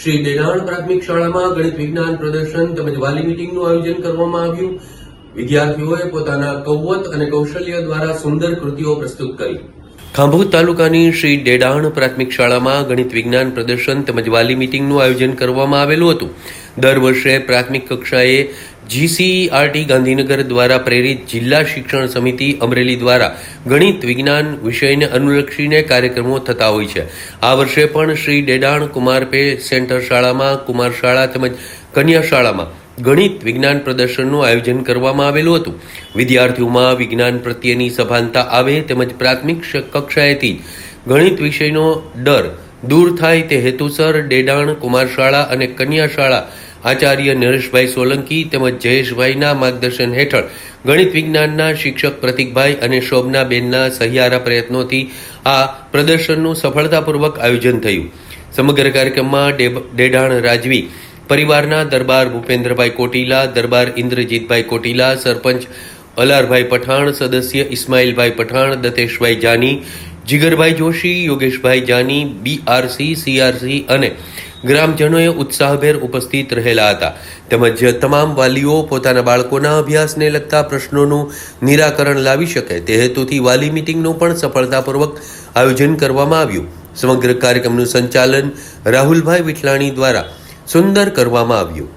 શ્રી દેનાણ પ્રાથમિક શાળામાં ગણિત વિજ્ઞાન પ્રદર્શન તેમજ વાલી મીટિંગનું આયોજન કરવામાં આવ્યું. વિદ્યાર્થીઓએ પોતાના કૌવત અને કૌશલ્ય દ્વારા સુંદર કૃતિઓ પ્રસ્તુત કરી. ખાંભોદ તાલુકાની શ્રી ડેડાણ પ્રાથમિક શાળામાં ગણિત વિજ્ઞાન પ્રદર્શન તેમજ વાલી મીટિંગનું આયોજન કરવામાં આવેલું હતું. દર વર્ષે પ્રાથમિક કક્ષાએ જીસીઈઆરટી ગાંધીનગર દ્વારા પ્રેરિત જિલ્લા શિક્ષણ સમિતિ અમરેલી દ્વારા ગણિત, વિજ્ઞાન વિષયને અનુલક્ષીને કાર્યક્રમો થતા હોય છે. આ વર્ષે પણ શ્રી ડેડાણ કુમાર પે સેન્ટર શાળામાં, કુમાર શાળા તેમજ કન્યા શાળામાં ગણિત, વિજ્ઞાન પ્રદર્શનનું આયોજન કરવામાં આવેલું હતું. વિદ્યાર્થીઓમાં વિજ્ઞાન પ્રત્યેની સભાનતા આવે તેમજ પ્રાથમિક કક્ષાએથી ગણિત વિષયનો ડર દૂર થાય તે હેતુસર ડેડાણ કુમાર શાળા અને કન્યા શાળા આચાર્ય નરેશભાઈ સોલંકી તેમજ જયેશભાઈના માર્ગદર્શન હેઠળ ગણિત વિજ્ઞાનના શિક્ષક પ્રતિકભાઈ અને શોભનાબેનના સહિયારા પ્રયત્નોથી આ પ્રદર્શનનું સફળતાપૂર્વક આયોજન થયું. સમગ્ર કાર્યક્રમમાં ડેઢાણ રાજવી, પરિવારના દરબાર ભૂપેન્દ્રભાઈ કોટીલા, દરબાર ઇન્દ્રજીતભાઈ કોટીલા, સરપંચ અલારભાઈ પઠાણ, સદસ્ય ઇસ્માઇલભાઈ પઠાણ, દતેશભાઈ જાની, જીગરભાઈ જોશી, યોગેશભાઈ જાની, બીઆરસી, સીઆરસી અને ગ્રામજનોએ ઉત્સાહભેર ઉપસ્થિત રહેલા હતા. તેમજ તમામ વાલીઓ પોતાના બાળકોના અભ્યાસને લગતા પ્રશ્નોનું નિરાકરણ લાવી શકે તે હેતુથી વાલી મિટિંગનું પણ સફળતાપૂર્વક આયોજન કરવામાં આવ્યું. સમગ્ર કાર્યક્રમનું સંચાલન રાહુલભાઈ વિઠલાણી દ્વારા સુંદર કરવામાં આવ્યું.